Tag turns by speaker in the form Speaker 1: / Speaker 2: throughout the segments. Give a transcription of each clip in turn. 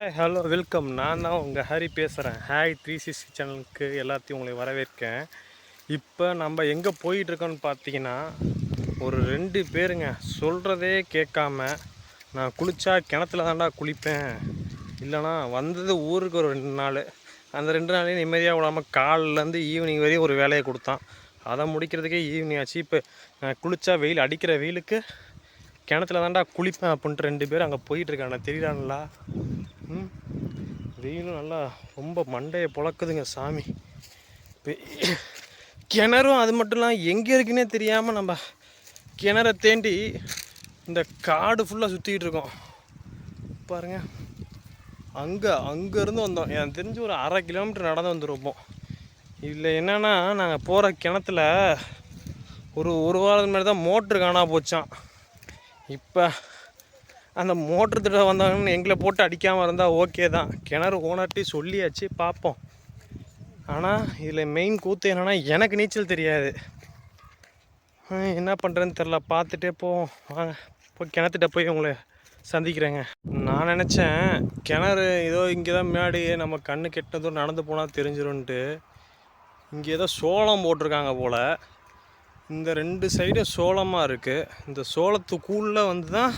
Speaker 1: Hello welcome நான் தான் உங்கள் ஹரி பேசுகிறேன் ஹாய் த்ரீ சிக்ஸ்டி சேனலுக்கு எல்லாத்தையும் உங்களை வரவேற்கேன். இப்போ நம்ம எங்கே போயிட்டுருக்கோன்னு பார்த்தீங்கன்னா ஒரு ரெண்டு பேருங்க. சொல்கிறதே கேட்காம நான் குளித்தா கிணத்துல தாண்டா குளிப்பேன். இல்லைனா வந்தது ஊருக்கு ஒரு ரெண்டு நாள். அந்த ரெண்டு நாளையும் நிம்மதியாக விடாமல் காலிலேருந்து ஈவினிங் வரையும் ஒரு வேலையை கொடுத்தான். அதை முடிக்கிறதுக்கே ஈவினிங் ஆச்சு. இப்போ நான் குளித்தா வெயில் அடிக்கிற வெயிலுக்கு கிணத்துல தான்டா குளிப்பேன் அப்படின்ட்டு ரெண்டு பேர் அங்கே போயிட்டுருக்காங்க. தெரியுறாங்களா வெயிலும் நல்லா ரொம்ப மண்டையை பிழக்குதுங்க சாமி. கிணறும் அது மட்டும் இல்லாமல் எங்கே இருக்குன்னே தெரியாமல் நம்ம கிணற தேண்டி இந்த காடு ஃபுல்லாக சுற்றிக்கிட்டு இருக்கோம். பாருங்க. அங்கே அங்கேருந்து வந்தோம். எனக்கு தெரிஞ்சு ஒரு அரை கிலோமீட்டர் நடந்து வந்துருப்போம். இதில் என்னென்னா நாங்கள் போகிற கிணத்துல ஒரு ஒரு வாரத்துக்கு முன்னாடி தான் மோட்ரு காணா போச்சான் இப்போ அந்த மோட்ரு திட்ட வந்தாங்கன்னு எங்களை போட்டு அடிக்காமல் இருந்தால் ஓகே தான். கிணறு ஓனர்ட்டி சொல்லியாச்சு பார்ப்போம். ஆனால் இதில் மெயின் கூத்து என்னென்னா எனக்கு நீச்சல் தெரியாது. என்ன பண்ணுறேன்னு தெரில பார்த்துட்டே போவோம் வாங்க. போய் கிணத்துட்ட போய் உங்களை சந்திக்கிறேங்க. நான் நினச்சேன் கிணறு ஏதோ இங்கே தான் முன்னாடி நம்ம கண்ணு கெட்டதும் நடந்து போனால் தெரிஞ்சிரும்ன்ட்டு இங்கே ஏதோ சோளம் போட்டிருக்காங்க போல். இந்த ரெண்டு சைடும் சோளமாக இருக்குது இந்த சோளத்துக்குள்ளே வந்து தான்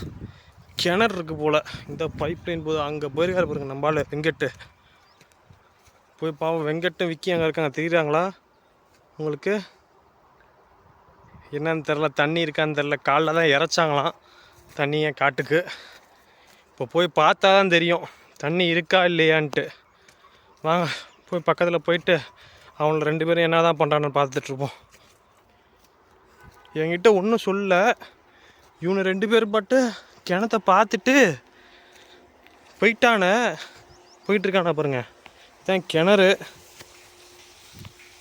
Speaker 1: கிணறு இருக்குது போல். இந்த பைப் லைன் போது அங்கே போயிருக்காரு பாருங்க நம்பால் வெங்கட்டு. போய் பாவம் வெங்கட்டும் விக்கி அங்கே இருக்காங்க தெரியுறாங்களா? உங்களுக்கு? என்னன்னு தெரில தண்ணி இருக்கான்னு தெரில காலைல தான் இறைச்சாங்களாம் தண்ணியை காட்டுக்கு. இப்போ போய் பார்த்தா தான் தெரியும் தண்ணி இருக்கா இல்லையான்ட்டு. வாங்க போய் பக்கத்தில் போயிட்டு அவங்கள ரெண்டு பேரும் என்ன தான் பண்ணுறாங்கன்னு பார்த்துட்ருப்போம் என்கிட்ட ஒன்றும் சொல்ல இவனு ரெண்டு பேர் பட்டு கிணத்த பார்த்துட்டு போயிட்டானே. போயிட்டுருக்கானே பாருங்க. இதான் கிணறு.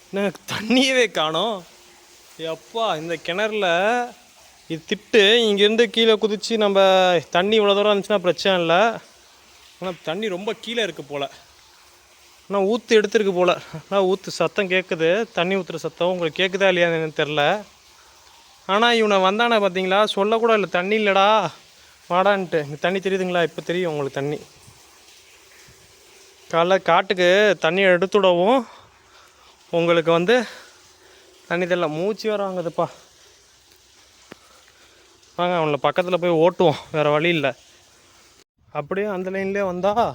Speaker 1: என்ன தண்ணியவே காணும். எப்பா இந்த கிணறுல இது திட்டு இங்கேருந்து கீழே குதித்து நம்ம தண்ணி இவ்வளோ தூரம் இருந்துச்சுன்னா பிரச்சனை இல்லை. ஆனால் தண்ணி ரொம்ப கீழே இருக்குது போல். ஆனால் ஊற்று எடுத்துருக்கு போல். ஆனால் ஊற்று சத்தம் கேட்குது தண்ணி ஊற்றுற சத்தம் உங்களுக்கு கேட்குதா இல்லையான்னு எனக்கு தெரில ஆனால் இவனை வந்தானே பார்த்தீங்களா சொல்லக்கூட இல்லை. தண்ணி இல்லைடா. வாடான்ட்டு. தண்ணி தெரியுதுங்களா? இப்போ தெரியும் உங்களுக்கு தண்ணி. காலைல காட்டுக்கு தண்ணி எடுத்துடவும் உங்களுக்கு வந்து தண்ணி தெரியல. மூச்சு வர வாங்குதுப்பா. வாங்க அவங்கள பக்கத்தில் போய் ஓட்டுவோம். வேறு வழி இல்லை. அப்படியே அந்த லைன்லேயே வந்தால்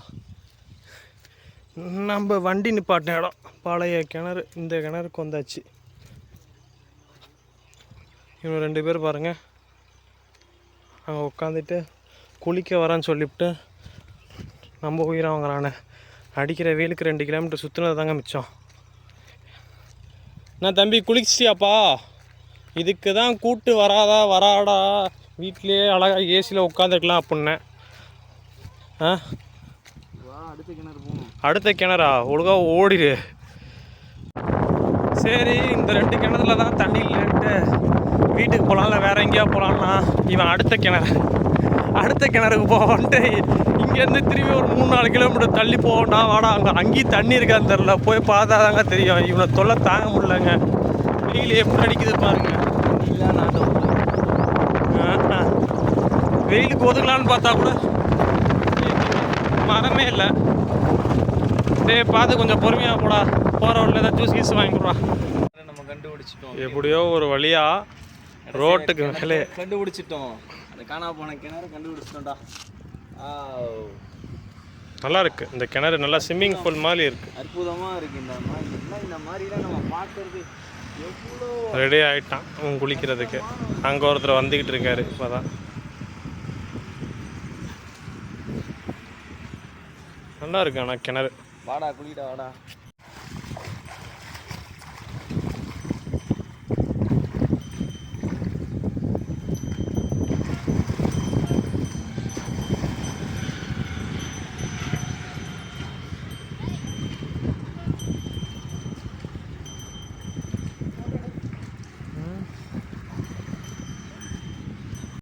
Speaker 1: நம்ம வண்டி நிப்பாட்டின இடம். பழைய கிணறு இந்த கிணறுக்கு வந்தாச்சு. இவங்க ரெண்டு பேர் பாருங்கள் அங்கே உட்காந்துட்டு குளிக்க வரேன்னு சொல்லிவிட்டு நம்ம உயிரை வாங்குறானே அடிக்கிற வெயிலுக்கு ரெண்டு கிலோமீட்டர் சுற்றுனது தாங்க மிச்சம். நான் தம்பி குளிச்சியாப்பா இதுக்கு தான் கூட்டு வராதா வராடா? வீட்லேயே அழகாக ஏசியில் உட்காந்துருக்கலாம் அப்படின்னேன் ஆ?
Speaker 2: அடுத்த கிணறு? போகணும்
Speaker 1: அடுத்த கிணறா ஒழுங்காக ஓடிடு சரி இந்த ரெண்டு கிணத்துல தான் தண்ணி இல்லைன்ட்டு. வீட்டுக்கு போகலாம்ல வேற எங்கேயா போகலான்னா இவன் அடுத்த கிணறு. அடுத்த கிணறுக்கு போவான்ட்டு இங்கேருந்து திரும்பி ஒரு மூணு நாலு கிலோமீட்டர் தள்ளி போவோம்டா வாடா அங்கே அங்கேயும் தண்ணி இருக்கான்னு தெரில போய் பார்த்தா தாங்க தெரியும். இவனை தொல்லை தாங்க முடியலங்க. வெயில் எப்படி அடிக்குது பாருங்க.
Speaker 2: இல்லை.
Speaker 1: வெயிலுக்கு ஒதுக்கலான்னு பார்த்தா கூட மரமே இல்லை. டேய் பார்த்து கொஞ்சம் பொறுமையாக போடா. போகிற வழியில் ஏதாவது ஜூஸ் கீஸ் வாங்கி கொடுறா
Speaker 2: நம்ம கண்டுபிடிச்சிட்டோம்.
Speaker 1: எப்படியோ ஒரு வழியா ரோட்டுக்கு மேலே.
Speaker 2: கண்டுபிடிச்சிட்டோம். அந்த காணா போன கிணறு கண்டுபிடிச்சிட்டோம்டா. ஆ
Speaker 1: நல்லா இருக்கு. இந்த கிணறு நல்லா ஸ்விம்மிங் பூல் மாதிரி இருக்கு.
Speaker 2: அற்புதமா இருக்கு இந்த மாதிரி. என்ன இந்த மாதிரிலாம் நம்ம பார்க்கறது எவ்வளோ
Speaker 1: ரெடி ஆயிட்டான். அவன் குளிக்கிறதுக்கு. அங்கே ஒருத்தர் வந்துக்கிட்டு இருக்காரு. இப்போதான். நல்லா இருக்கு ஆனால் கிணறு.
Speaker 2: வாடா குளிடா வாடா.